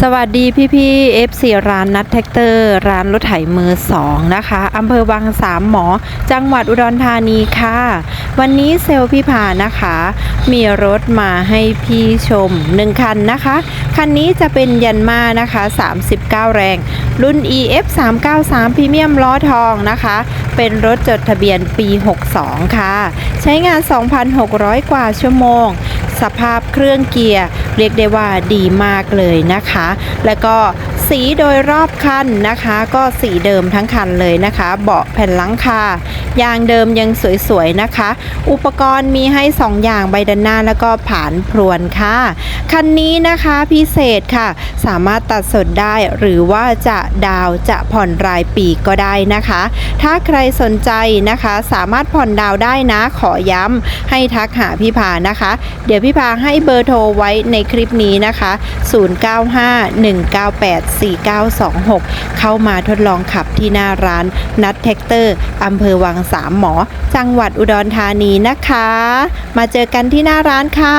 สวัสดีพี่พี่เอฟซีร้านนัดแท็กเตอร์ ร้านรถไถมือสองนะคะอำเภอวังสามหมอ จังหวัดอุดรธานีค่ะ วันนี้เซลล์พี่พานะคะ มีรถมาให้พี่ชมหนึ่งคันนะคะ คันนี้จะเป็นยันมานะคะ 39 แรง รุ่น EF 393พรีเมียมล้อทองนะคะ เป็นรถจดทะเบียนปี 62 ค่ะ ใช้งาน 2,600 กว่าชั่วโมง สภาพเครื่องเกียร์เรียกได้ว่าดีมากเลยนะคะ แล้วก็ สีโดยรอบคันนะคะ ก็สีเดิมทั้งคันเลยนะคะ เบาะแผ่นหลังคายางเดิมยังสวยๆนะคะ อุปกรณ์มีให้ 2 อย่างใบด้านหน้าแล้วก็ผานพรวนค่ะ คันนี้นะคะพิเศษค่ะ สามารถตัดสดได้หรือว่าจะดาวจะผ่อนรายปีก็ได้นะคะ ถ้าใครสนใจนะคะ สามารถผ่อนดาวได้นะขอย้ำให้ทักหาพี่พานะคะ เดี๋ยวพี่พาให้เบอร์โทรไว้ในคลิปนี้นะคะ4926 เข้ามาทดลองขับที่หน้าร้านนัดแท็กเตอร์อำเภอวังสามหมอ จังหวัดอุดรธานีนะคะ มาเจอกันที่หน้าร้านค่ะ